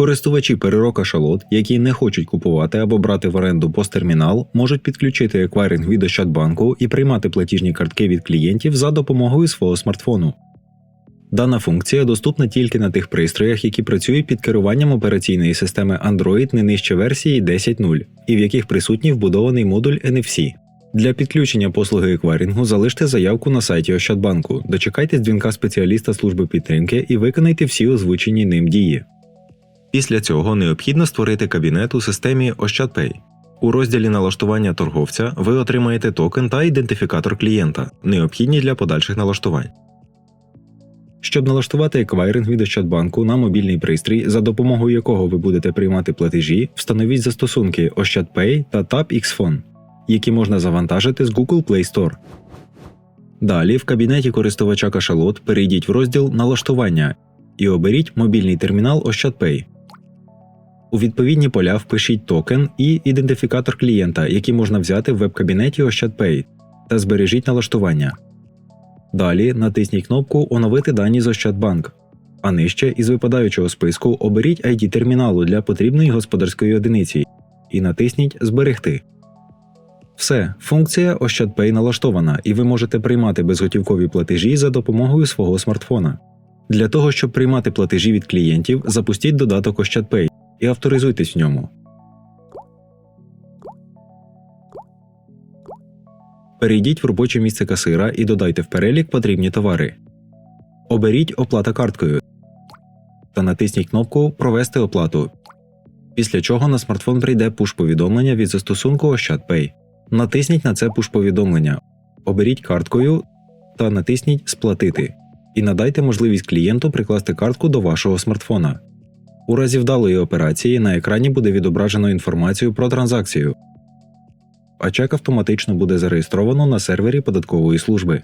Користувачі перерока шалот, які не хочуть купувати або брати в оренду посттермінал, можуть підключити еквайринг від Ощадбанку і приймати платіжні картки від клієнтів за допомогою свого смартфону. Дана функція доступна тільки на тих пристроях, які працюють під керуванням операційної системи Android не нижче версії 10.0 і в яких присутній вбудований модуль NFC. Для підключення послуги еквайрингу залиште заявку на сайті Ощадбанку, дочекайтесь дзвінка спеціаліста служби підтримки і виконайте всі озвучені ним дії. Після цього необхідно створити кабінет у системі OщадPay. У розділі налаштування торговця ви отримаєте токен та ідентифікатор клієнта, необхідні для подальших налаштувань. Щоб налаштувати еквайринг від Ощадбанку на мобільний пристрій, за допомогою якого ви будете приймати платежі, встановіть застосунки OщадPay та TapXPhone, які можна завантажити з Google Play Store. Далі в кабінеті користувача кашалот перейдіть в розділ Налаштування і оберіть мобільний термінал OщадPay. У відповідні поля впишіть токен і ідентифікатор клієнта, які можна взяти в веб-кабінеті OщадPay, та збережіть налаштування. Далі натисніть кнопку Оновити дані з Ощадбанк, а нижче із випадаючого списку оберіть ID терміналу для потрібної господарської одиниці і натисніть Зберегти. Все, функція Ощадпay налаштована, і ви можете приймати безготівкові платежі за допомогою свого смартфона. Для того, щоб приймати платежі від клієнтів, запустіть додаток Ощадпay і авторизуйтесь в ньому. Перейдіть в робоче місце касира і додайте в перелік потрібні товари. Оберіть Оплата карткою та натисніть кнопку Провести оплату. Після чого на смартфон прийде пуш-повідомлення від застосунку Ощадпay. Натисніть на це пуш-повідомлення, оберіть карткою та натисніть Сплатити і надайте можливість клієнту прикласти картку до вашого смартфона. У разі вдалої операції на екрані буде відображено інформацію про транзакцію, а чек автоматично буде зареєстровано на сервері податкової служби.